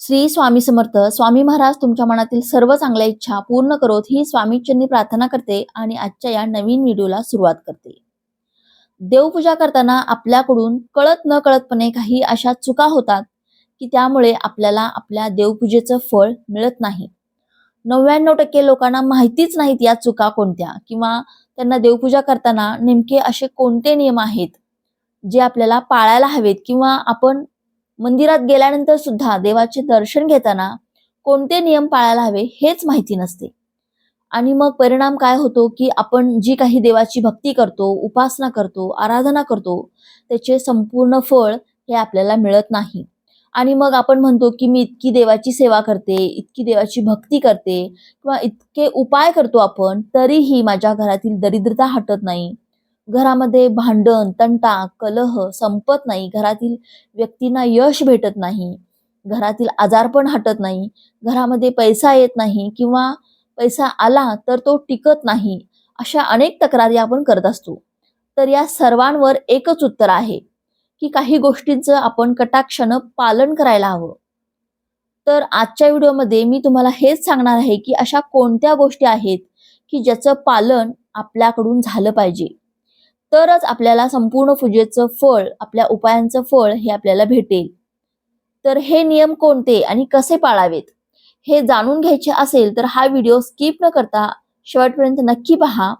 श्री स्वामी समर्थ. स्वामी महाराज तुमच्या मनातील सर्व चांगल्या इच्छा पूर्ण करोत ही स्वामीचरणी प्रार्थना करते आणि आजच्या या नवीन व्हिडिओला सुरुवात करते. देवपूजा करताना आपल्याकडून कळत न कळतपणे काही अशा चुका होतात की त्यामुळे आपल्याला आपल्या देवपूजेचं फळ मिळत नाही. नव्याण्णव टक्के लोकांना माहितीच नाहीत या चुका कोणत्या किंवा त्यांना देवपूजा करताना नेमके असे कोणते नियम आहेत जे आपल्याला पाळायला हवेत किंवा आपण मंदिरात गेल्यानंतर सुद्धा देवाचे दर्शन घेताना कोणते नियम पाळायला हवे हेच माहिती नसते. आणि मग परिणाम काय होतो की आपण जी काही देवाची भक्ती करतो उपासना करतो आराधना करतो त्याचे संपूर्ण फळ हे आपल्याला मिळत नाही. आणि मग आपण म्हणतो की मी इतकी देवाची सेवा करते इतकी देवाची भक्ती करते किंवा इतके उपाय करतो आपण तरीही माझ्या घरातील दरिद्रता हटत नाही. घरामध्ये भांडण तंटा कलह संपत नाही. घरातील व्यक्तींना यश भेटत नाही. घरातील आजारपण हटत नाही. घरामध्ये पैसा येत नाही किंवा पैसा आला तर तो टिकत नाही. अशा अनेक तक्रारी आपण करत असतो. तर या सर्वांवर एकच उत्तर आहे की काही गोष्टींचं आपण कटाक्षानं पालन करायला हवं. तर आजच्या व्हिडिओमध्ये मी तुम्हाला हेच सांगणार आहे की अशा कोणत्या गोष्टी आहेत की ज्याचं पालन आपल्याकडून झालं पाहिजे. तरच आपल्याला संपूर्ण पूजेचं फळ आपल्या उपायांचं फळ हे आपल्याला भेटेल. तर हे नियम कोणते आणि कसे पाळावेत? हे जाणून घ्यायचे असेल तर हा व्हिडिओ स्किप न करता शेवटपर्यंत नक्की पहा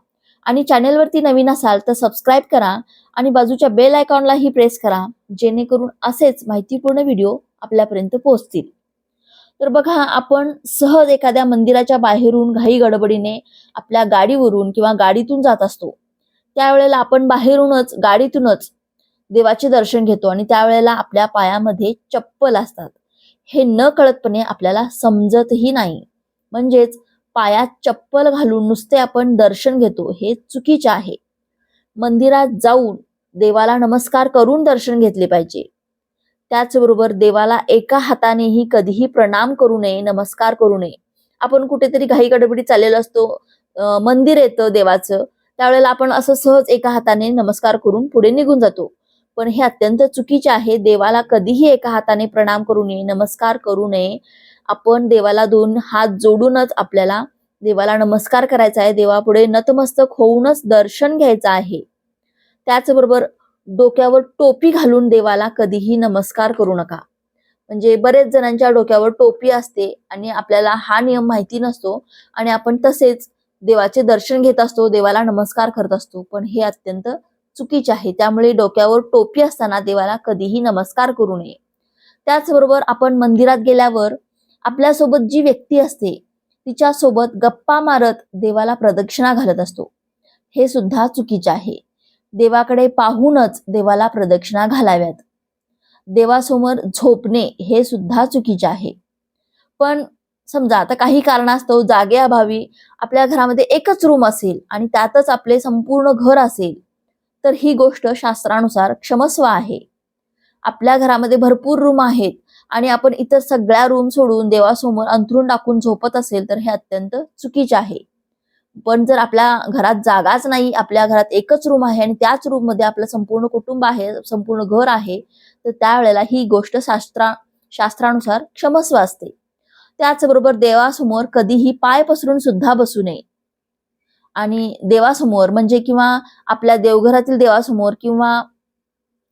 आणि चॅनेलवरती नवीन असाल तर सबस्क्राईब करा आणि बाजूच्या बेल आयकॉनलाही प्रेस करा जेणेकरून असेच माहितीपूर्ण व्हिडिओ आपल्यापर्यंत पोहोचतील. तर बघा आपण सहज एखाद्या मंदिराच्या बाहेरून घाई गडबडीने आपल्या गाडीवरून किंवा गाडीतून जात असतो. त्यावेळेला आपण बाहेरूनच गाडीतूनच देवाचे दर्शन घेतो आणि त्यावेळेला आपल्या पायामध्ये चप्पल असतात. हे न कळतपणे आपल्याला समजतही नाही. म्हणजेच पायात चप्पल घालून नुसते आपण दर्शन घेतो हे चुकीचे आहे. मंदिरात जाऊन देवाला नमस्कार करून दर्शन घेतले पाहिजे. त्याचबरोबर देवाला एका हातानेही कधीही प्रणाम करू नये नमस्कार करू नये. आपण कुठेतरी घाई गडबडी चाललेलो असतो. मंदिर येतं देवाचं. त्यावेळेला आपण असं सहज एका हाताने नमस्कार करून पुढे निघून जातो. पण हे अत्यंत चुकीचे आहे. देवाला कधीही एका हाताने प्रणाम करू नये नमस्कार करू नये. आपण देवाला दोन हात जोडूनच आपल्याला देवाला नमस्कार करायचा आहे. देवापुढे नतमस्तक होऊनच दर्शन घ्यायचं आहे. त्याचबरोबर डोक्यावर टोपी घालून देवाला कधीही नमस्कार करू नका. म्हणजे बरेच जणांच्या डोक्यावर टोपी असते आणि आपल्याला हा नियम माहिती नसतो आणि आपण तसेच देवाचे दर्शन घेत असतो देवाला नमस्कार करत असतो. पण हे अत्यंत चुकीचे आहे. त्यामुळे डोक्यावर टोपी असताना देवाला कधीही नमस्कार करू नये. त्याचबरोबर आपण मंदिरात गेल्यावर आपल्यासोबत जी व्यक्ती असते तिच्या सोबत गप्पा मारत देवाला प्रदक्षिणा घालत असतो. हे सुद्धा चुकीचे आहे. देवाकडे पाहूनच देवाला प्रदक्षिणा घालाव्यात. देवासमोर झोपणे हे सुद्धा चुकीचे आहे. पण समजा आता काही कारणास्तव जागेअभावी आपल्या घरामध्ये एकच रूम असेल आणि त्यातच आपले संपूर्ण घर असेल तर ही गोष्ट शास्त्रानुसार क्षमस्व आहे. आपल्या घरामध्ये भरपूर रूम आहेत आणि आपण इतर सगळ्या रूम सोडून देवासमोर अंथरून टाकून झोपत असेल तर हे अत्यंत चुकीचे आहे. पण जर आपल्या घरात जागाच नाही आपल्या घरात एकच रूम आहे आणि त्याच रूममध्ये आपलं संपूर्ण कुटुंब आहे संपूर्ण घर आहे तर त्यावेळेला ही गोष्ट शास्त्रा शास्त्रानुसार क्षमस्व असते. त्याचबरोबर देवासमोर कधीही पाय पसरून सुद्धा बसू नये. आणि देवासमोर म्हणजे किंवा आपल्या देवघरातील देवासमोर किंवा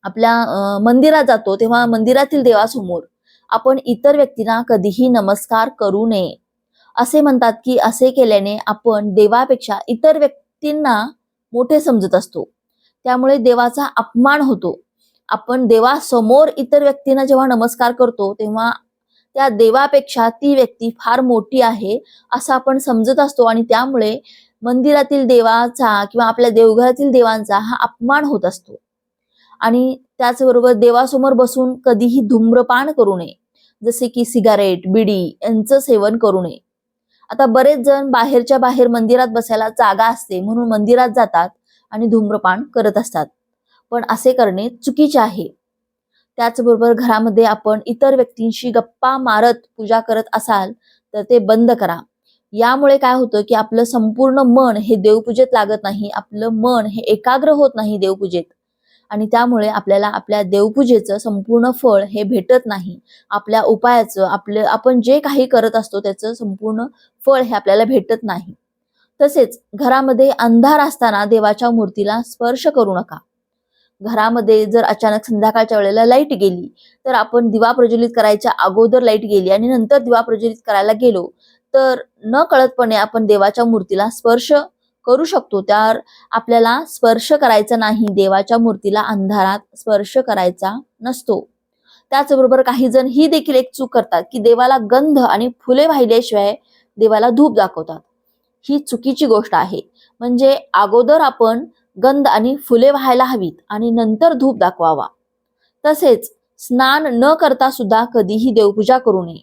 आपल्या मंदिरात जातो तेव्हा मंदिरातील देवासमोर आपण इतर व्यक्तींना कधीही नमस्कार करू नये. असे म्हणतात की असे केल्याने आपण देवापेक्षा इतर व्यक्तींना मोठे समजत असतो. त्यामुळे देवाचा अपमान होतो. आपण देवासमोर इतर व्यक्तींना जेव्हा नमस्कार करतो तेव्हा त्या देवापेक्षा ती व्यक्ती फार मोठी आहे असं आपण समजत असतो. आणि त्यामुळे मंदिरातील देवाचा किंवा आपल्या देवघरातील देवांचा हा अपमान होत असतो. आणि त्याचबरोबर देवासमोर बसून कधीही धूम्रपान करू नये. जसे की सिगारेट बिडी यांचं सेवन करू नये. आता बरेच जण बाहेरच्या बाहेर मंदिरात बसायला जागा असते म्हणून मंदिरात जातात आणि धूम्रपान करत असतात. पण असे करणे चुकीचे आहे. त्याचबरोबर घरामध्ये आपण इतर व्यक्तींशी गप्पा मारत पूजा करत असाल तर ते बंद करा. यामुळे काय होतं की आपलं संपूर्ण मन हे देवपूजेत लागत नाही आपलं मन हे एकाग्र होत नाही देवपूजेत. आणि त्यामुळे आपल्याला आपल्या देवपूजेचं संपूर्ण फळ हे भेटत नाही. आपल्या उपायाचं आपलं आपण जे काही करत असतो त्याचं संपूर्ण फळ हे आपल्याला भेटत नाही. तसेच घरामध्ये अंधार असताना देवाच्या मूर्तीला स्पर्श करू नका. घरामध्ये जर अचानक संध्याकाळच्या वेळेला लाइट गेली तर आपण दिवा प्रज्वलित करायच्या अगोदर लाइट गेली आणि नंतर दिवा प्रज्वलित करायला गेलो तर न कळतपणे आपण देवाच्या मूर्तीला स्पर्श करू शकतो. तर आपल्याला स्पर्श करायचा नाही देवाच्या मूर्तीला अंधारात स्पर्श करायचा नसतो. त्याचबरोबर काही जण ही देखील एक चूक करतात की देवाला गंध आणि फुले वाहिल्याशिवाय देवाला धूप दाखवतात. ही चुकीची गोष्ट आहे. म्हणजे अगोदर आपण गंध आणि फुले व्हायला हवीत आणि नंतर धूप दाखवावा. तसेच स्नान न करता सुद्धा कधीही देवपूजा करू नये.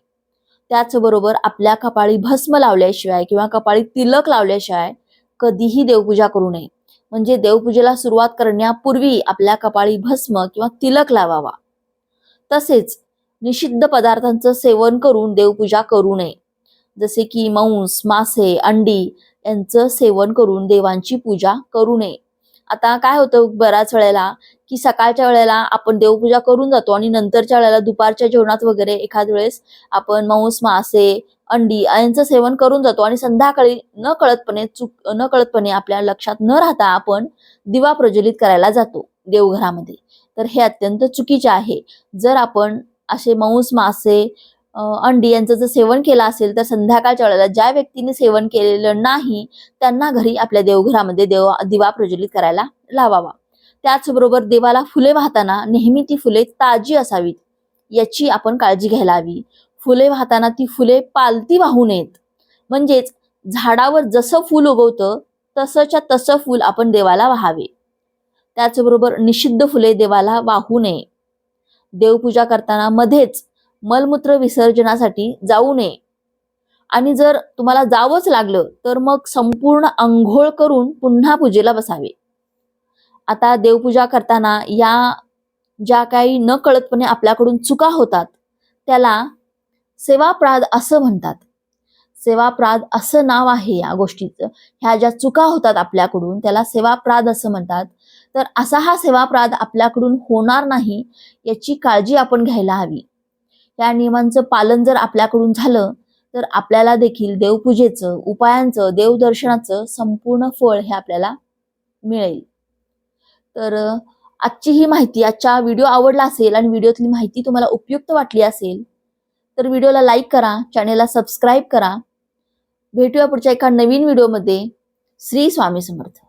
त्याचबरोबर आपल्या कपाळी भस्म लावल्याशिवाय किंवा कपाळी तिलक लावल्याशिवाय कधीही देवपूजा करू नये. म्हणजे देवपूजेला सुरुवात करण्यापूर्वी आपल्या कपाळी भस्म किंवा तिलक लावावा. तसेच निषिद्ध पदार्थांचं सेवन करून देवपूजा करू नये. जसे की मांस मासे अंडी यांचं सेवन करून देवांची पूजा करू नये. आता काय होतं बऱ्याच वेळेला की सकाळच्या वेळेला आपण देवपूजा करून जातो आणि नंतरच्या वेळेला दुपारच्या जेवणात वगैरे एखाद वेळेस आपण मांस मासे अंडी यांचं सेवन करून जातो आणि संध्याकाळी न कळतपणे चूक न कळतपणे आपल्या लक्षात न राहता आपण दिवा प्रज्वलित करायला जातो देवघरामध्ये. तर हे अत्यंत चुकीचे आहे. जर आपण असे मांस मासे अंडी यांचं जर सेवन केलं असेल तर संध्याकाळच्या वेळेला ज्या व्यक्तीने सेवन केलेलं नाही त्यांना घरी आपल्या देवघरामध्ये देव दिवा प्रज्वलित करायला लावावा. त्याचबरोबर देवाला फुले वाहताना नेहमी ती फुले ताजी असावीत याची आपण काळजी घ्यायला हवी. फुले वाहताना ती फुले पालती वाहू नयेत. म्हणजेच झाडावर जसं फूल उगवतं तसंच्या तसं फूल आपण देवाला वाहावे. त्याचबरोबर निषिद्ध फुले देवाला वाहू नये. देवपूजा करताना मध्येच मलमूत्र विसर्जनासाठी जाऊ नये. आणि जर तुम्हाला जावंच लागलं तर मग संपूर्ण अंघोळ करून पुन्हा पूजेला बसावे. आता देवपूजा करताना या ज्या काही न कळतपणे आपल्याकडून चुका होतात त्याला सेवाप्राद असं म्हणतात. सेवाप्राद असं नाव आहे या गोष्टीचं. ह्या ज्या चुका होतात आपल्याकडून त्याला सेवाप्राद असं म्हणतात. तर असा हा सेवाप्राद आपल्याकडून होणार नाही याची काळजी आपण घ्यायला हवी. या नियमांचं पालन जर आपल्याकडून झालं तर आपल्याला देखील देवपूजेचं उपायांचं देवदर्शनाचं संपूर्ण फळ हे आपल्याला मिळेल. तर आजची ही माहिती आजचा व्हिडिओ आवडला असेल आणि व्हिडिओतली माहिती तुम्हाला उपयुक्त वाटली असेल तर व्हिडिओला लाईक करा चॅनेलला सबस्क्राईब करा. भेटूया पुढच्या एका नवीन व्हिडिओमध्ये. श्री स्वामी समर्थ.